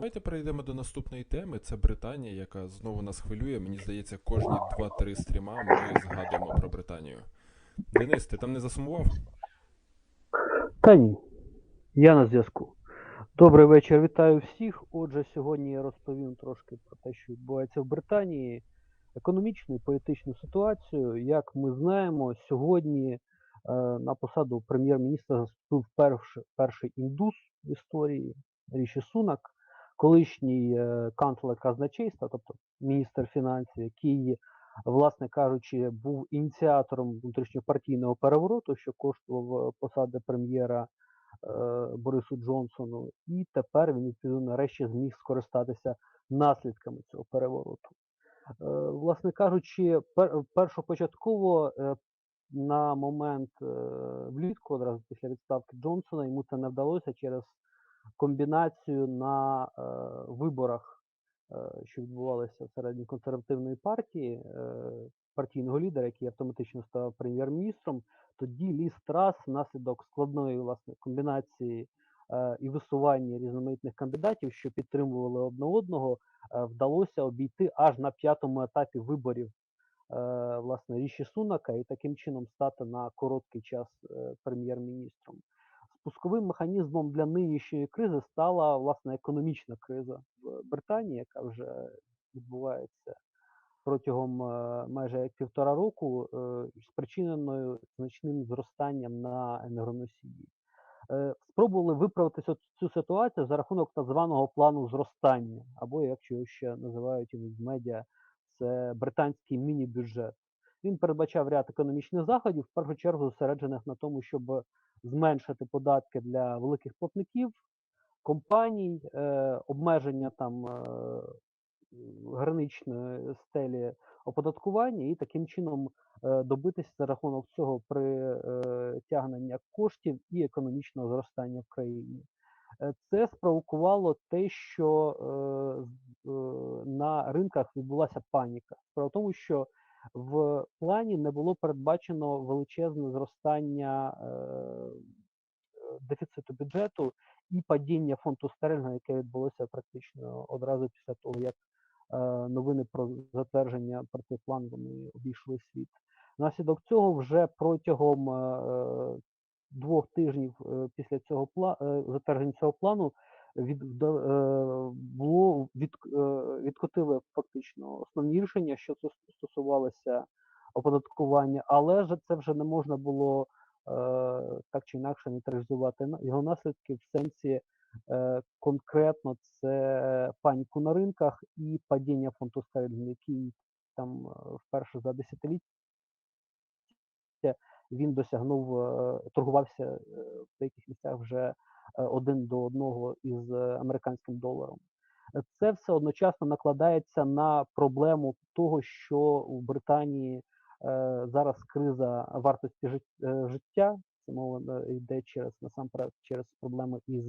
Давайте перейдемо до наступної теми. Це Британія, яка знову нас хвилює. Мені здається, кожні 2-3 стріма ми згадуємо про Британію. Денис, ти там не засумував? Та ні, я на зв'язку. Добрий вечір, вітаю всіх. Отже, сьогодні я розповім трошки про те, що відбувається в Британії, економічну і політичну ситуацію. Як ми знаємо, сьогодні е, на посаду прем'єр-міністра перший, перший індус в історії Ріші Сунак, колишній е, канцлер казначейства, тобто міністр фінансів, який, власне кажучи, був ініціатором внутрішньопартійного перевороту, що коштував е, посади прем'єра е, Борису Джонсону, і тепер він відповідно нарешті зміг скористатися наслідками цього перевороту. Власне кажучи, пер- першопочатково на момент влітку, одразу після відставки Джонсона, йому це не вдалося через комбінацію на е, виборах, е, що відбувалися всередині консервативної партії, е, партійного лідера, який автоматично став прем'єр-міністром. Тоді Ліс Трас внаслідок складної власне комбінації і висування різноманітних кандидатів, що підтримували одне одного, вдалося обійти аж на п'ятому етапі виборів власне Ріші Сунака і таким чином стати на короткий час прем'єр-міністром. Спусковим механізмом для нинішньої кризи стала власне економічна криза в Британії, яка вже відбувається протягом е, майже півтора року, е, спричиненою значним зростанням на енергоносії. Е, Спробували виправити цю- ситуацію за рахунок так званого плану зростання, або якщо його ще називають в медіа, це британський міні-бюджет. Він передбачав ряд економічних заходів, в першу чергу зосереджених на тому, щоб зменшити податки для великих платників, компаній, е, обмеження там е, граничної стелі оподаткування і таким чином е, добитися за рахунок цього притягнення коштів і економічного зростання в країні. Е, Це спровокувало те, що е, е, на ринках відбулася паніка. Справа в тому, що в плані не було передбачено величезне зростання е, дефіциту бюджету і падіння фонду стерлінга, яке відбулося практично одразу після того, як е, новини про затвердження про цей план вони обійшли світ. Внаслідок цього вже протягом е, двох тижнів після цього затвердження цього плану від, е, було від, е, відкотили фактично основні рішення, що це стосувалося оподаткування, але ж це вже не можна було е, так чи інакше нейтралізувати його наслідки в сенсі конкретно це паніку на ринках і падіння фонду стерлінгу, який там вперше за десятиліття він досягнув, торгувався в деяких місцях вже один до одного із е, американським доларом. Е, Це все одночасно накладається на проблему того, що у Британії е, зараз криза вартості жит- е, життя. Це мова е, йде через насамперед через проблеми із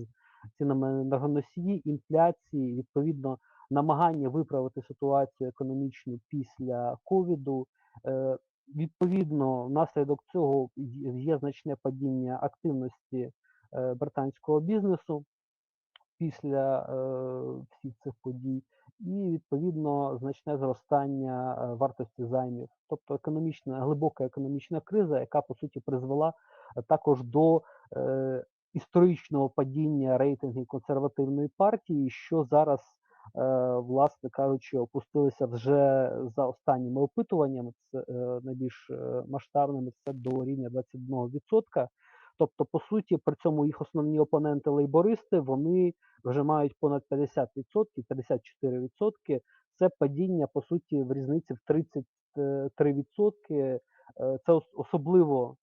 цінами енергоносії, інфляції, відповідно, намагання виправити ситуацію економічну після ковіду. Е, Відповідно, внаслідок цього є значне падіння активності е, британського бізнесу після е, всіх цих подій, і відповідно значне зростання е, вартості займів, тобто економічна глибока економічна криза, яка по суті призвела е, також до е, історичного падіння рейтингів консервативної партії, що зараз, е, власне кажучи, опустилися вже за останніми опитуваннями. Це е, найбільш е, масштабними це до рівня 21%. Тобто, по суті, при цьому їх основні опоненти лейбористи вони вже мають понад 50%, 54%. Це падіння, по суті, в різниці в 33%. Е, Це особливо е,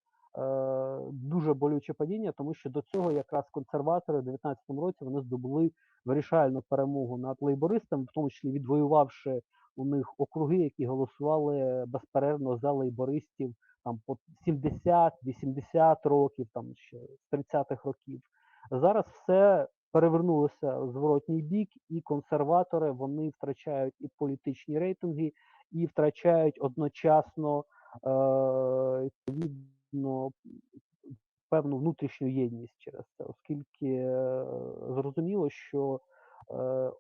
дуже болюче падіння, тому що до цього якраз консерватори в 2019 році вони здобули вирішальну перемогу над лейбористами, в тому числі відвоювавши у них округи, які голосували безперервно за лейбористів там по 70-80 років, там ще з 30-х років. Зараз все перевернулося в зворотній бік, і консерватори вони втрачають і політичні рейтинги, і втрачають одночасно е, відповідно певну внутрішню єдність через це, оскільки е, зрозуміло, що е,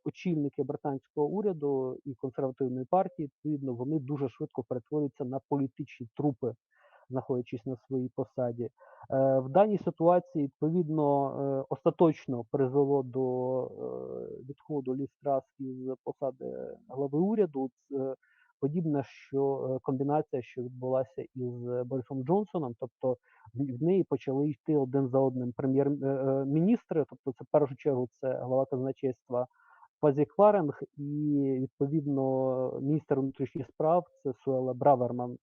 очільники британського уряду і консервативної партії, відповідно, вони дуже швидко перетворюються на політичні трупи, знаходячись на своїй посаді. Е, в даній ситуації, відповідно, остаточно призвело до відходу Ліз Трас із посади глави уряду. Подібна, що е, комбінація, що відбулася із е, Борисом Джонсоном, тобто в, неї почали йти один за одним прем'єр-міністри, тобто це в першу чергу це глава казначейства Фазі Кваринг і відповідно міністр внутрішніх справ це Суела Браверман. Е,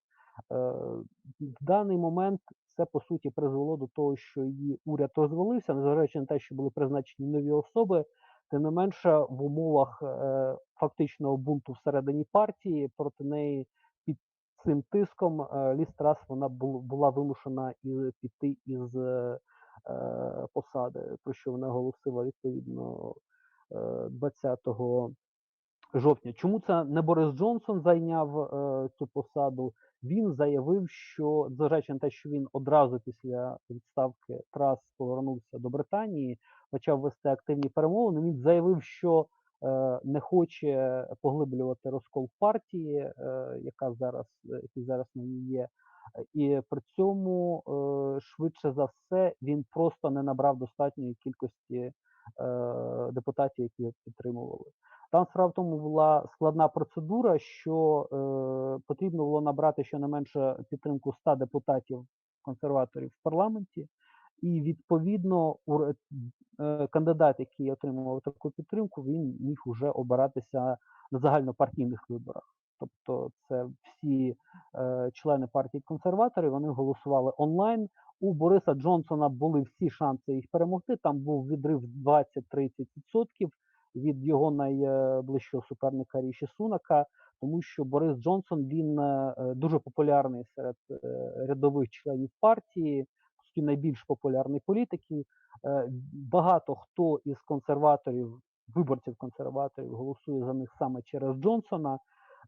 в даний момент це по суті призвело до того, що її уряд розвалився, незважаючи на те, що були призначені нові особи. Тим не менше, в умовах е, фактичного бунту всередині партії проти неї під цим тиском е, Ліз Трас вона була вимушена і піти із е, е, посади, про що вона оголосила відповідно е, 20 жовтня. Чому це не Борис Джонсон зайняв е, цю посаду? Він заявив, що зважаючи на те, що він одразу після відставки Трас повернувся до Британії, почав вести активні перемовини. Він заявив, що е, не хоче поглиблювати розкол партії, е, яка зараз який зараз на ній є. І при цьому е, швидше за все він просто не набрав достатньої кількості депутатів, які його підтримували. Там справа в тому була складна процедура, що е, потрібно було набрати щонайменше підтримку 100 депутатів консерваторів в парламенті, і відповідно ур- е, кандидат, який отримував таку підтримку, він міг уже обиратися на загальнопартійних виборах. Тобто, це всі е, члени партії консерваторів вони голосували онлайн. У Бориса Джонсона були всі шанси їх перемогти. Там був відрив 20-30% від його найближчого суперника Ріші Сунака, тому що Борис Джонсон він е, дуже популярний серед е, рядових членів партії, найбільш популярний політиків. Е, Багато хто із консерваторів, виборців консерваторів, голосує за них саме через Джонсона.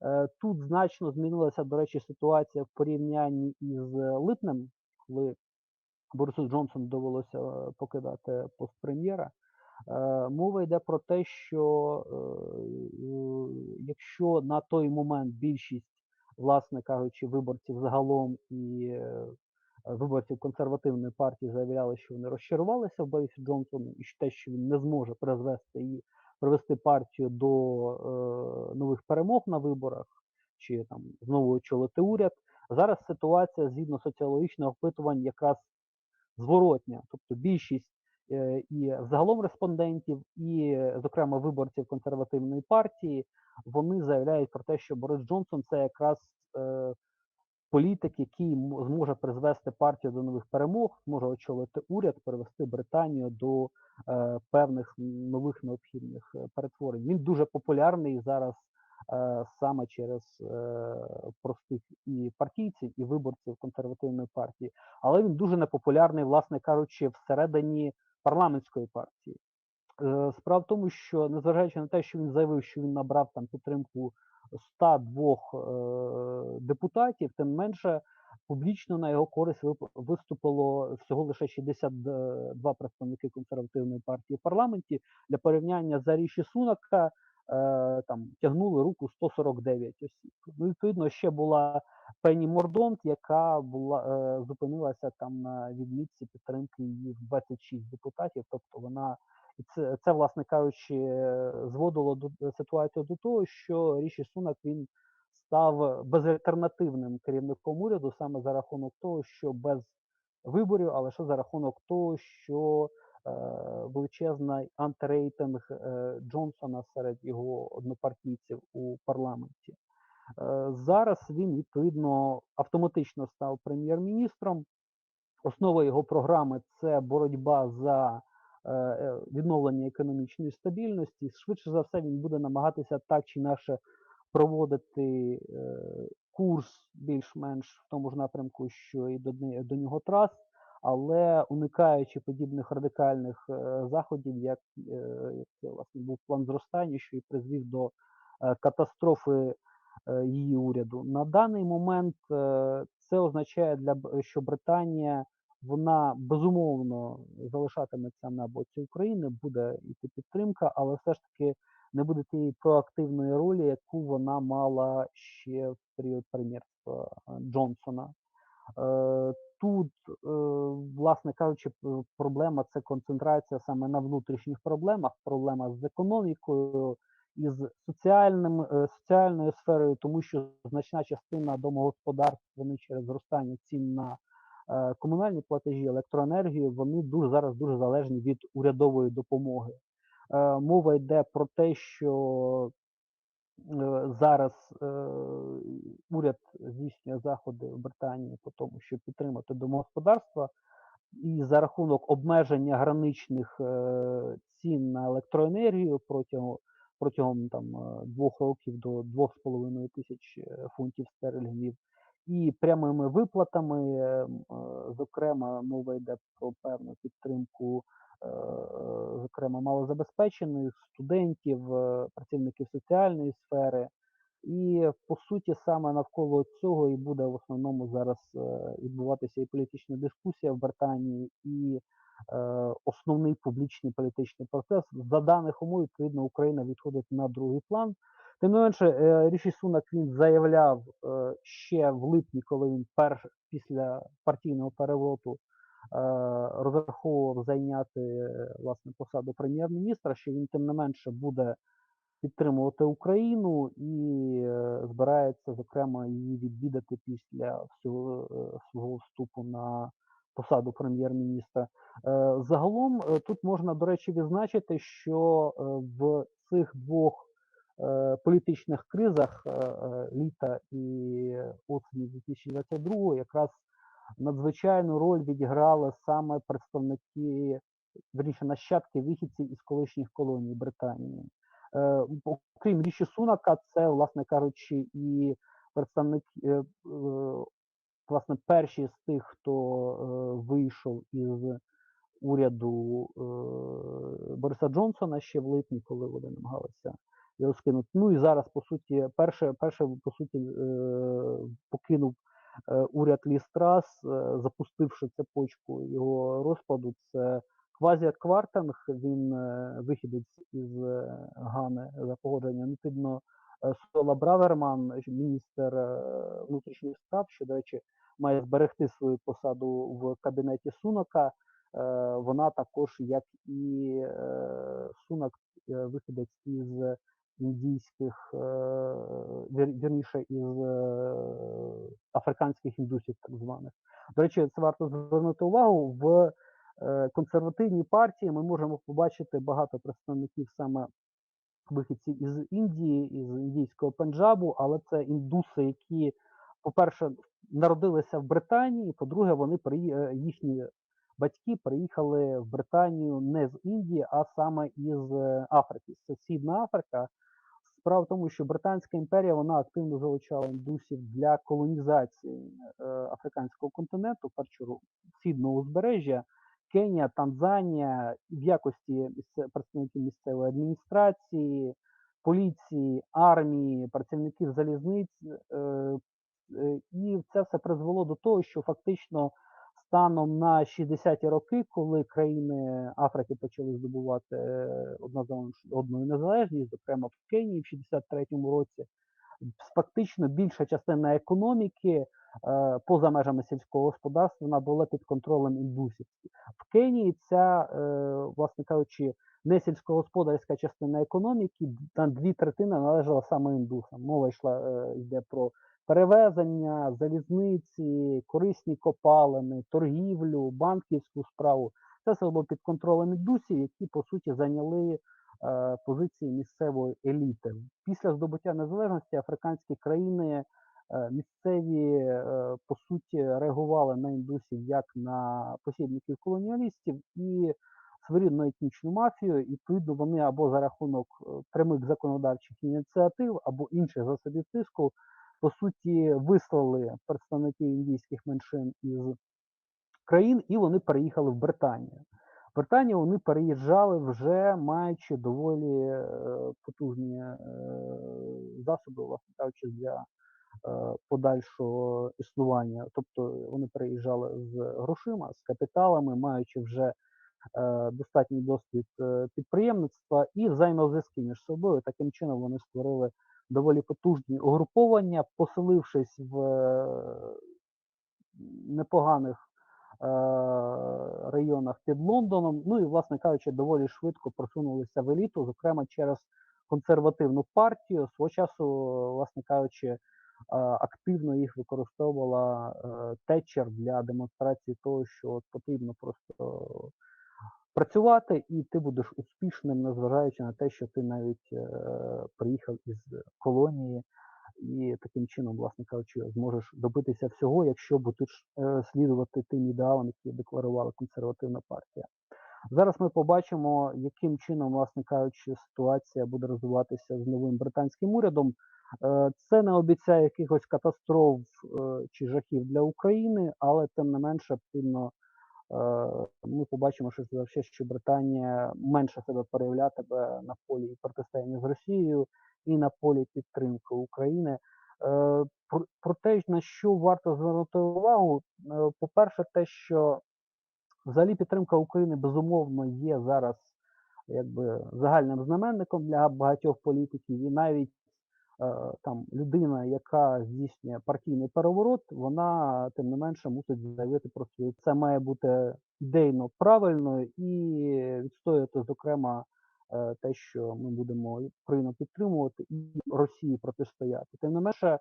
Е, Тут значно змінилася, до речі, ситуація в порівнянні із липнем, коли Борису Джонсону довелося е, покидати пост прем'єра. Е, Мова йде про те, що е, е, якщо на той момент більшість, власне кажучи, виборців загалом і е, виборців консервативної партії заявляли, що вони розчарувалися в Борисі Джонсону, і те, що він не зможе призвести її, привести партію до е, нових перемог на виборах, чи там знову очолити уряд. Зараз ситуація згідно соціологічних опитувань якраз зворотня, тобто більшість е, і загалом респондентів, і, зокрема, виборців консервативної партії, вони заявляють про те, що Борис Джонсон це якраз е, політик, який зможе призвести партію до нових перемог, зможе очолити уряд, привести Британію до певних нових необхідних е, перетворень. Він дуже популярний зараз е, саме через е, простих і партійців, і виборців консервативної партії, але він дуже непопулярний, власне кажучи, всередині парламентської партії. Е, Справа в тому, що незважаючи на те, що він заявив, що він набрав там підтримку 102 е, депутатів, тим менше публічно на його користь виступило всього лише 62 представники консервативної партії в парламенті. Для порівняння за Ріші Сунака е, там тягнули руку 149 осіб. Ну, відповідно, ще була Пенні Мордонт, яка була е, зупинилася там на відмітці підтримки її в 26 депутатів. Тобто вона і це, це, власне кажучи, е, зводило до ситуацію до того, що Ріші Сунак він став безальтернативним керівником уряду саме за рахунок того, що без виборів, але що за рахунок того, що е, величезний антирейтинг е, Джонсона серед його однопартійців у парламенті. Е, зараз він відповідно автоматично став прем'єр-міністром. Основа його програми це боротьба за е, е, відновлення економічної стабільності. Швидше за все, він буде намагатися так чи інакше проводити е, курс більш-менш в тому ж напрямку, що і до, до нього трас, але уникаючи подібних радикальних е, заходів, як, е, як це, власне був план зростання, що і призвів до катастрофи її уряду. На даний момент це означає для що Британія вона безумовно залишатиметься на боці України, буде йти підтримка, але все ж таки не буде тієї проактивної ролі, яку вона мала ще в період прем'єрства е, Джонсона. Е, Тут, е, власне кажучи, проблема це концентрація саме на внутрішніх проблемах, проблема з економікою, із соціальним, соціальною сферою, тому що значна частина домогосподарств вони через зростання цін на комунальні платежі, електроенергію, вони дуже зараз дуже залежні від урядової допомоги. Е, Мова йде про те, що е, зараз е, уряд здійснює заходи в Британії по тому, щоб підтримати домогосподарства, і за рахунок обмеження граничних цін на електроенергію протягом протягом там двох років до 2,5 тисяч фунтів стерлінгів, і прямими виплатами, е, м, е, зокрема, мова йде про певну підтримку зокрема малозабезпечених студентів, е, працівників соціальної сфери. І по суті, саме навколо цього і буде в основному зараз е, відбуватися і політична дискусія в Британії, і е, основний публічний політичний процес. За даних умов, відповідно, Україна відходить на другий план. Тим не менше, е, Ріші Сунак він заявляв е, ще в липні, коли він перш після партійного перевороту е, розраховував зайняти е, власне посаду прем'єр-міністра, що він тим не менше буде підтримувати Україну і е, збирається, зокрема, її відвідати після всього е, свого вступу на посаду прем'єр-міністра. Е, Загалом е, тут можна, до речі, відзначити, що е, в цих двох е, політичних кризах е, е, літа і осені 2022 якраз надзвичайну роль відіграли саме представники, верніше нащадки вихідців із колишніх колоній Британії. Е, окрім Ріші Сунака, це, власне кажучи, і представники, е, е, власне, перші з тих, хто е, вийшов із уряду е, Бориса Джонсона ще в липні, коли вони намагалися його скинути. Ну і зараз, по суті, перше, перше по суті, е, покинув уряд Лістрас, е, запустивши цепочку його розпаду. Це Квазія Квартанг, він е, вихідець із е, Гани за погодженням. Відповідно, е, Сола Браверман, міністр е, внутрішніх справ, що, до речі, має зберегти свою посаду в кабінеті Сунака. Е, Вона також, як і е, Сунак, е, вихідець із індійських, е, вірніше, із е, африканських індусів, так званих. До речі, це варто звернути увагу в е, консервативній партії ми можемо побачити багато представників саме вихідців із Індії, із індійського Пенджабу, але це індуси, які, по-перше, народилися в Британії, по-друге, вони е, їхні батьки приїхали в Британію не з Індії, а саме із е, Африки. Це Східна Африка. Справа в тому, що Британська імперія вона активно залучала індусів для колонізації е, африканського континенту, першу східного узбережжя. Кенія, Танзанія в якості представників місцевої адміністрації, поліції, армії, працівників залізниць. е, е, І це все призвело до того, що фактично станом на 60-ті роки, коли країни Африки почали здобувати е, одною незалежність, зокрема в Кенії в 63-му році, фактично більша частина економіки е, поза межами сільського господарства вона була під контролем індусів. В Кенії ця, е, власне кажучи, не сільськогосподарська частина економіки, на дві третини належала саме індусам. Мова йшла йде про перевезення, залізниці, корисні копалини, торгівлю, банківську справу. Це все було під контролем індусів, які по суті зайняли е, позиції місцевої еліти. Після здобуття незалежності африканські країни е, місцеві е, по суті реагували на індусів як на посібників колоніалістів і своєрідну етнічну мафію. І відповідно вони або за рахунок е, прямих законодавчих ініціатив, або інших засобів тиску, по суті, вислали представників індійських меншин із країн, і вони переїхали в Британію. В Британію вони переїжджали вже маючи доволі е, потужні е, засоби, власне кажучи, для подальшого існування. Тобто вони приїжджали з грошима, з капіталами, маючи вже е, достатній досвід е, підприємництва і взаємозв'язки між собою. Таким чином вони створили доволі потужні угруповання, поселившись в е, непоганих е, районах під Лондоном. Ну і, власне кажучи, доволі швидко просунулися в еліту, зокрема через консервативну партію. Свого часу, власне кажучи, е, активно їх використовувала Тетчер для демонстрації того, що потрібно просто працювати, і ти будеш успішним, незважаючи на те, що ти навіть е, приїхав із колонії, і таким чином, власне кажучи, зможеш добитися всього, якщо будеш е, слідувати тим ідеалам, які декларувала консервативна партія. Зараз ми побачимо, яким чином, власне кажучи, ситуація буде розвиватися з новим британським урядом. Е, Це не обіцяє якихось катастроф чи жахів для України, але тим не менше потрібно ми побачимо, що все, що Британія менше себе проявлятиме на полі протистояння з Росією і на полі підтримки України. Е, Про, те, на що варто звернути увагу, е, по-перше, те, що взагалі підтримка України безумовно є зараз якби загальним знаменником для багатьох політиків, і навіть е, там людина, яка здійснює партійний переворот, вона тим не менше мусить заявити про свою. Це має бути ідейно правильно і відстояти, зокрема, е, те, що ми будемо Україну підтримувати і Росії протистояти. Тим не менше,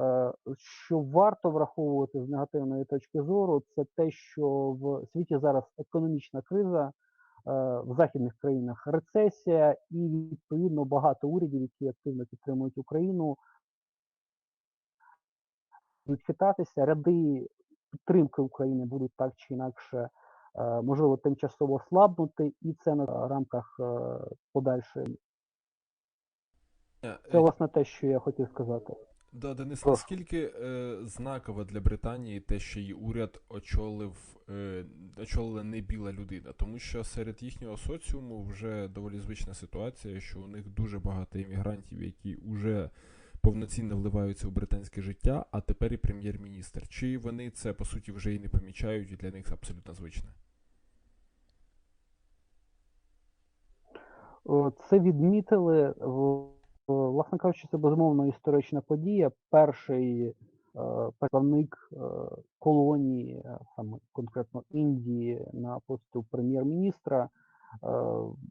е, що варто враховувати з негативної точки зору, це те, що в світі зараз економічна криза. Е, В західних країнах рецесія, і відповідно багато урядів, які активно підтримують Україну, будуть хитатися. Ряди підтримки України будуть так чи інакше, е, можливо, тимчасово слабнути, і це на рамках е, подальшої. Це власне те, що я хотів сказати. Да, Денис, наскільки е, знаково для Британії те, що її уряд очолив, е, очолила не біла людина, тому що серед їхнього соціуму вже доволі звична ситуація, що у них дуже багато іммігрантів, які вже повноцінно вливаються у британське життя, а тепер і прем'єр-міністр. Чи вони це по суті вже і не помічають, і для них абсолютно звичне? Це відмітили. в- Власне кажучи, це безумовно історична подія. Перший е, представник е, колонії, е, саме конкретно Індії, на посту прем'єр-міністра. Е,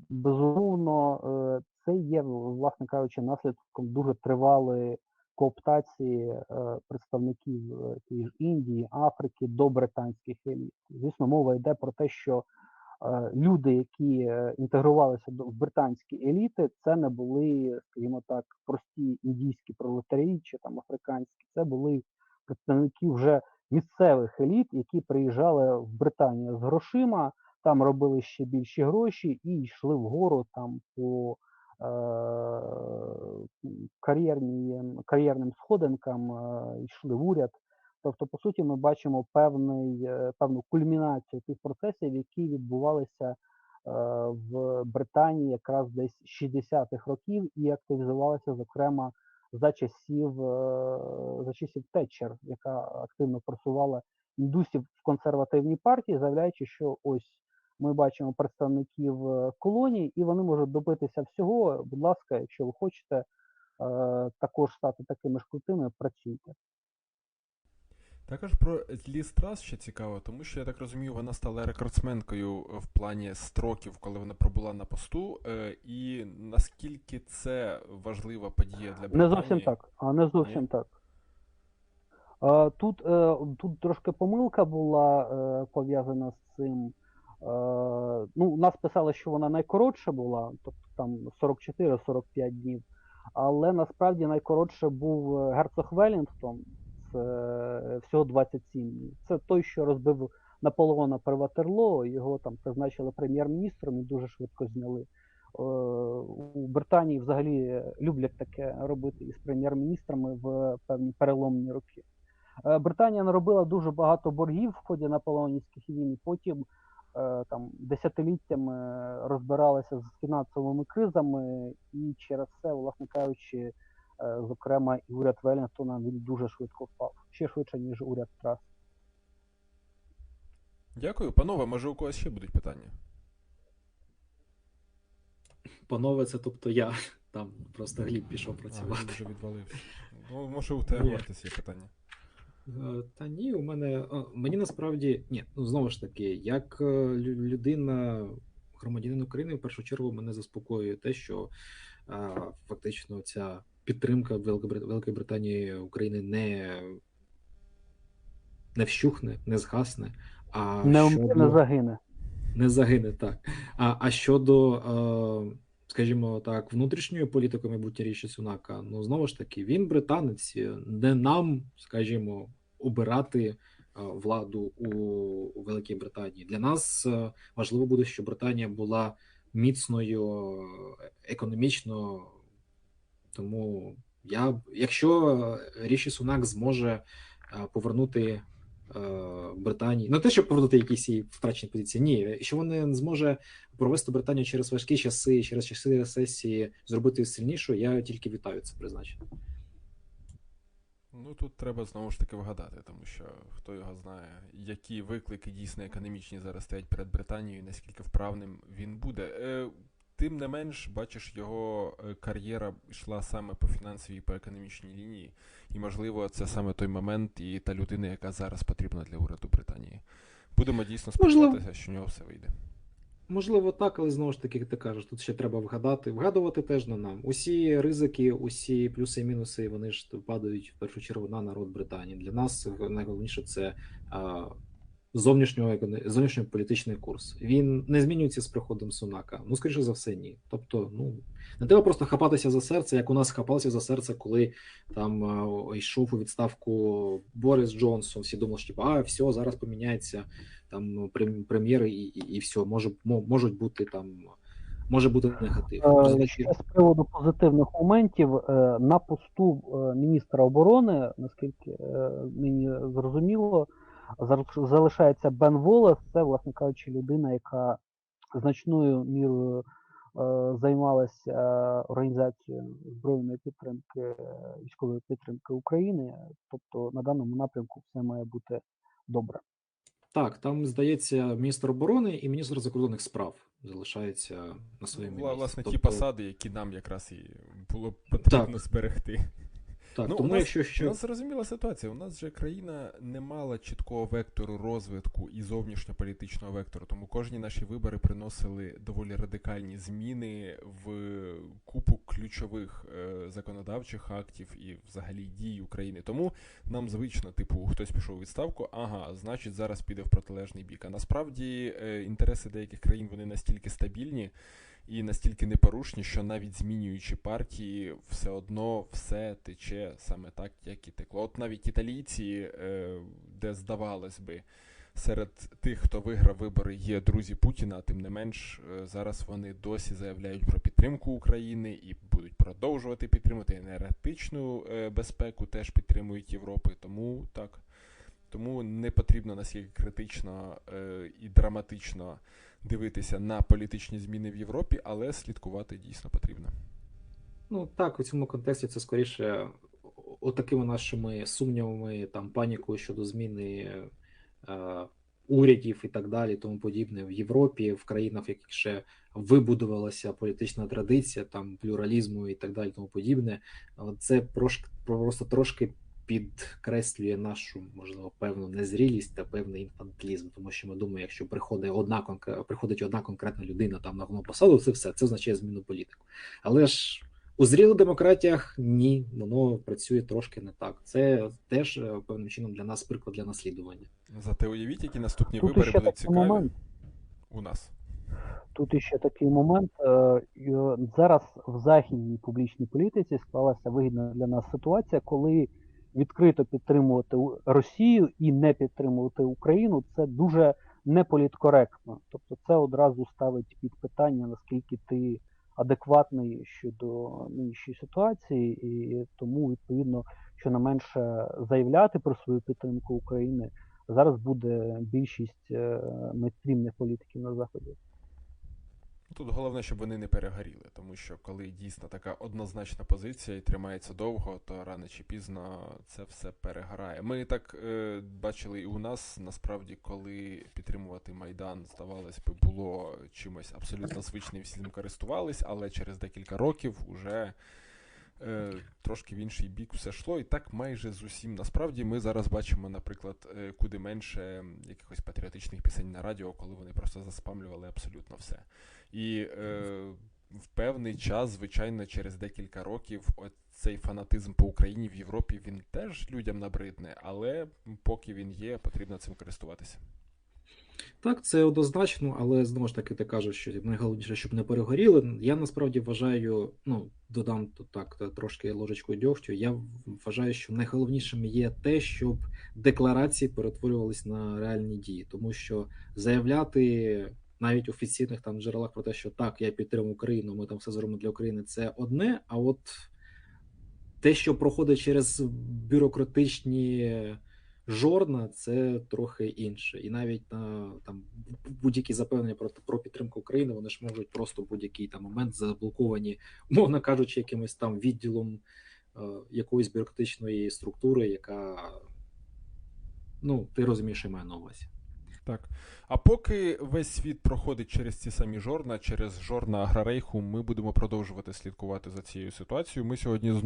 безумовно, е, це є, власне кажучи, наслідком дуже тривалої кооптації е, представників е, тієї Індії, Африки до британських еліт. Звісно, мова йде про те, що е, люди, які е, інтегрувалися до британські еліти, це не були, скажімо так, прості індійські пролетарі чи там африканські, це були представники вже місцевих еліт, які приїжджали в Британію з грошима, там робили ще більші гроші і йшли вгору там по е, кар'єрним сходинкам, е, йшли в уряд. Тобто, по суті, ми бачимо певний, е, певну кульмінацію тих процесів, які відбувалися е, в Британії якраз десь 60-х років і активізувалися, зокрема, за часів е, за часів Тетчер, яка активно просувала індусів в консервативній партії, заявляючи, що ось ми бачимо представників колоній, і вони можуть добитися всього. Будь ласка, якщо ви хочете також стати такими ж крутими, працюйте. Також про Ліз Трас ще цікаво, тому що я так розумію, вона стала рекордсменкою в плані строків, коли вона пробула на посту. Е, і наскільки це важлива подія для Британії? Не зовсім так. А не зовсім Ні? так. Е, Тут, е, тут трошки помилка була е, пов'язана з цим. Е, Ну, нас писали, що вона найкоротша була, тобто там 44-45 днів. Але насправді найкоротше був е, герцог Велінгтон, е, всього 27 днів. Це той, що розбив Наполеона при Ватерлоо, його там призначили прем'єр-міністром і дуже швидко зняли. Е, У Британії взагалі люблять таке робити із прем'єр-міністрами в певні переломні роки. Е, Британія наробила дуже багато боргів в ході наполеонівських війн, потім е, там десятиліттями розбиралася з фінансовими кризами, і через це, власне кажучи, Е, Зокрема, і уряд Велінгтона він дуже швидко впав, ще швидше, ніж уряд Трас. Дякую, панове. Може, у когось ще будуть питання? Панове, це тобто я. Там просто Гліб пішов працювати. він вже відвалився. Ну, може, у тебе. Мартис є питання. Е, Та ні, у мене мені насправді ні, ну знову ж таки, як е, людина, громадянин України, в першу чергу мене заспокоює те, що е, фактично ця підтримка Великої Британії України не, не вщухне, не згасне. А Не, щодо- не загине. не загине так. А, а щодо, е, скажімо так, внутрішньої політики майбутнє Ріші Сунака, ну знову ж таки, він британець, не нам, скажімо, обирати е, владу у, Великій Британії. Для нас е, важливо буде, щоб Британія була міцною е, економічно. Тому я, якщо е, Ріші Сунак зможе е, повернути е, Британії, не те, щоб повернути якісь її втрачені позиції, ні, що вони зможе провести Британію через важкі часи, через часи рецесії, зробити її сильнішою, я тільки вітаю це призначення. Ну тут треба знову ж таки вгадати, тому що хто його знає, які виклики дійсно економічні зараз стоять перед Британією, і наскільки вправним він буде. Тим не менш, бачиш, його е, кар'єра йшла саме по фінансовій і по економічній лінії. І, можливо, це саме той момент і та людина, яка зараз потрібна для уряду Британії. Будемо дійсно сподіватися, що в нього все вийде. Можливо, так, але знову ж таки, як ти кажеш, тут ще треба вгадати. Вгадувати теж на нам. Усі ризики, усі плюси і мінуси, вони ж падають в першу чергу на народ Британії. Для нас найголовніше це зовнішнього зовнішньополітичний курс. Він не змінюється з приходом Сунака. Ну, скоріше за все, ні. Тобто, ну не треба просто хапатися за серце, як у нас хапалися за серце, коли там йшов у відставку Борис Джонсон. Всі думали, що типу, а все, зараз поміняється там прем- прем'єри і, і, і все, може, мо- можуть бути там, може бути негатив. Е, з приводу позитивних моментів е, на посту е, міністра оборони, наскільки е, мені зрозуміло, залишається Бен Волес. Це, власне кажучи, людина, яка значною мірою е, займалася е, організацією збройної підтримки, е, військової підтримки України. Тобто на даному напрямку все має бути добре. Так, там здається, міністр оборони і міністр закордонних справ залишаються на своєму місці. Власне, ті Тобто, посади, які нам якраз і було потрібно Так. зберегти. Так, Ну, тому у нас- якщо У що. нас зрозуміла ситуація. У нас же країна не мала чіткого вектору розвитку і зовнішньополітичного вектору. Тому кожні наші вибори приносили доволі радикальні зміни в купу ключових е, законодавчих актів і взагалі дій України. Тому нам звично, типу, хтось пішов у відставку, ага, значить зараз піде в протилежний бік. А насправді е, інтереси деяких країн вони настільки стабільні і настільки непорушні, що навіть змінюючи партії, все одно все тече саме так, як і текло. От навіть італійці, е, де здавалось би, серед тих, хто виграв вибори, є друзі Путіна, тим не менш, е, зараз вони досі заявляють про підтримку України і будуть продовжувати підтримувати енергетичну е, безпеку, теж підтримують Європи. Тому так. Тому не потрібно настільки критично е, і драматично дивитися на політичні зміни в Європі, але слідкувати дійсно потрібно. Ну так, у цьому контексті це скоріше отакими нашими сумнівами, там панікою щодо зміни е, урядів і так далі, тому подібне в Європі, в країнах, в яких ще вибудувалася політична традиція, там плюралізму і так далі, тому подібне. Це просто трошки підкреслює нашу, можливо, певну незрілість та певний інфантилізм, тому що ми думаємо, якщо приходить одна конкре- приходить одна конкретна людина там на головну посаду, це все це означає зміну політику. Але ж у зрілих демократіях ні, воно працює трошки не так. Це теж е, певним чином для нас приклад для наслідування. Зате уявіть, які наступні Тут вибори будуть цікаві момент. у нас. Тут іще такий момент. е, Зараз в західній публічній політиці склалася вигідна для нас ситуація, коли відкрито підтримувати Росію і не підтримувати Україну це дуже неполіткоректно. Тобто це одразу ставить під питання, наскільки ти адекватний щодо нинішньої ситуації, і тому відповідно, що не менше заявляти про свою підтримку України зараз буде більшість е, мейнстрімних політиків на заході. Тут головне, щоб вони не перегоріли, тому що коли дійсно така однозначна позиція і тримається довго, то рано чи пізно це все перегорає. Ми так е, бачили і у нас, насправді, коли підтримувати Майдан, здавалось би, було чимось абсолютно звичним, всі ним користувались, але через декілька років уже е, трошки в інший бік все йшло, і так майже з усім. Насправді ми зараз бачимо, наприклад, е, куди менше якихось патріотичних пісень на радіо, коли вони просто заспамлювали абсолютно все. І е, в певний час, звичайно, через декілька років, цей фанатизм по Україні в Європі він теж людям набридне, але поки він є, потрібно цим користуватися. Так, це однозначно, але знову ж таки ти кажеш, що найголовніше, щоб не перегоріли. Я насправді вважаю, ну додам тут так трошки ложечкою дьогтю. Я вважаю, що найголовнішим є те, щоб декларації перетворювались на реальні дії, тому що заявляти навіть офіційних там джерелах про те, що так, я підтримую Україну, ми там все зробимо для України, це одне. А от те, що проходить через бюрократичні жорна, це трохи інше. І навіть на там будь-які запевнення про, про підтримку України, вони ж можуть просто в будь-який там момент заблоковані, мовно кажучи, якимось там відділом е, якоїсь бюрократичної структури, яка ну ти розумієш, я маю на увазі. Так. А поки весь світ проходить через ці самі жорна, через жорна Аграрейху, ми будемо продовжувати слідкувати за цією ситуацією. Ми сьогодні знову.